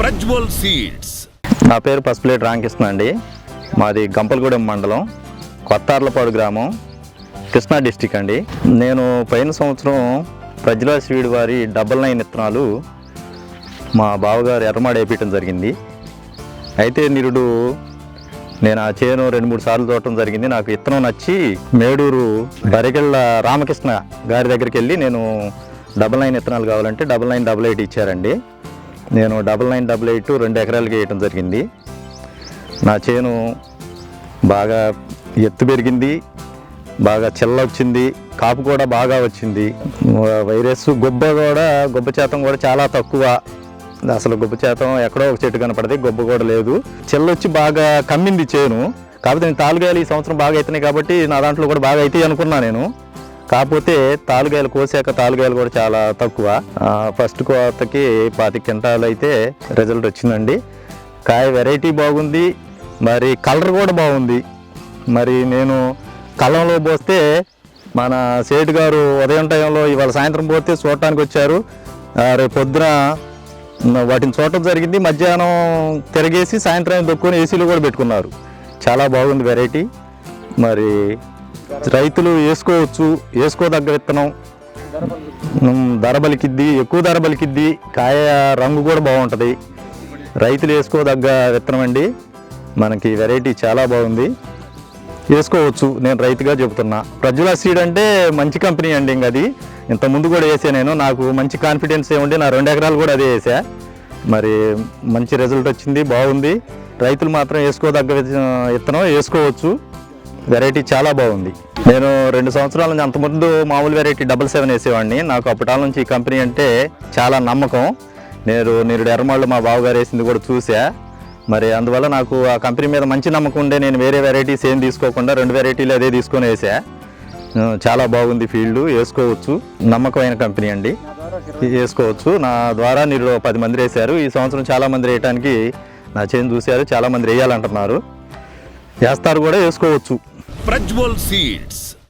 Prajwal seeds. నా పేరు పసుపులేటి రామకృష్ణ అండి. మాది గంపలగూడెం మండలం కొత్తార్లపాడు గ్రామం కృష్ణా డిస్టిక్ అండి. నేను పైన సంవత్సరం ప్రజ్వల సీడ్ వారి డబల్ నైన్ విత్తనాలు మా బావగారు ఎర్రమాడ వేపించడం జరిగింది. అయితే నిరుడు నేను ఆ చేను రెండు మూడు సార్లు చూడటం జరిగింది. నాకు విత్తనం నచ్చి మేడూరు బరిగళ్ళ రామకృష్ణ గారి దగ్గరికి వెళ్ళి నేను డబల్ నైన్ విత్తనాలు కావాలంటే డబల్ నైన్ డబల్ ఎయిట్ ఇచ్చారండి. నేను డబల్ నైన్ డబల్ ఎయిట్ రెండు ఎకరాలకి వేయటం జరిగింది. నా చేను బాగా ఎత్తు పెరిగింది బాగా చెల్ల వచ్చింది కాపు కూడా బాగా వచ్చింది. వైరస్ గొబ్బ కూడా గొబ్బ శాతం కూడా చాలా తక్కువ. అసలు గుబ్బ శాతం ఎక్కడో ఒక చెట్టు కనపడది గొబ్బ కూడా లేదు. చెల్లొచ్చి బాగా కమ్మింది చేను. కాకపోతే నేను తాలుగాయలు ఈ సంవత్సరం బాగా అవుతున్నాయి కాబట్టి నా దాంట్లో కూడా బాగా అవుతాయి అనుకున్నా నేను. కాకపోతే తాలుగాయలు కోసాక తాలుగాయలు కూడా చాలా తక్కువ. ఫస్ట్ కోతకి పాతి క్వింటాలు అయితే రిజల్ట్ వచ్చిందండి. కాయ వెరైటీ బాగుంది. మరి కలర్ కూడా బాగుంది. మరి నేను కళ్ళంలో పోస్తే మన సేటు గారు ఉదయం టైంలో ఇవాళ సాయంత్రం పోతే చూడటానికి వచ్చారు. రేపు పొద్దున వాటిని చూడటం జరిగింది. మధ్యాహ్నం తిరిగేసి సాయంత్రం దొక్కుని ఏసీలు కూడా పెట్టుకున్నారు. చాలా బాగుంది వెరైటీ మరి రైతులు వేసుకోవచ్చు వేసుకోదగ్గ విత్తనం. ధర బలికిద్ది ఎక్కువ ధర బలికిద్ది కాయ రంగు కూడా బాగుంటుంది. రైతులు వేసుకోదగ్గ విత్తనం అండి. మనకి వెరైటీ చాలా బాగుంది. వేసుకోవచ్చు నేను రైతుగా చెబుతున్నా. ప్రజ్వల సీడ్ అంటే మంచి కంపెనీ అండి ఇంక అది. ఇంత ముందు కూడా వేసా నేను. నాకు మంచి కాన్ఫిడెన్స్ ఏముంది నా రెండు ఎకరాలు కూడా అదే వేసా. మరి మంచి రిజల్ట్ వచ్చింది బాగుంది. రైతులు మాత్రం వేసుకోదగ్గ విత్తనం విత్తనం వేసుకోవచ్చు. వెరైటీ చాలా బాగుంది. నేను రెండు సంవత్సరాల నుంచి అంతకుముందు మామూలు వెరైటీ డబల్ సెవెన్ వేసేవాడిని. నాకు అప్పటాల నుంచి ఈ కంపెనీ అంటే చాలా నమ్మకం. నేను నేను ఎర్రమాళ్ళు మా బావగారు వేసింది కూడా చూసా. మరి అందువల్ల నాకు ఆ కంపెనీ మీద మంచి నమ్మకం ఉండే నేను వేరే వెరైటీస్ ఏం తీసుకోకుండా రెండు వెరైటీలు అదే తీసుకొని వేసా. చాలా బాగుంది ఫీల్డ్ వేసుకోవచ్చు. నమ్మకమైన కంపెనీ అండి. ఇది వేసుకోవచ్చు. నా ద్వారా మీరు పది మంది వేశారు. ఈ సంవత్సరం చాలా మంది వేయటానికి నా చేను చూశారు. చాలామంది వేయాలంటున్నారు. వేస్తారు కూడా వేసుకోవచ్చు. ప్రజ్వల్ సీడ్స్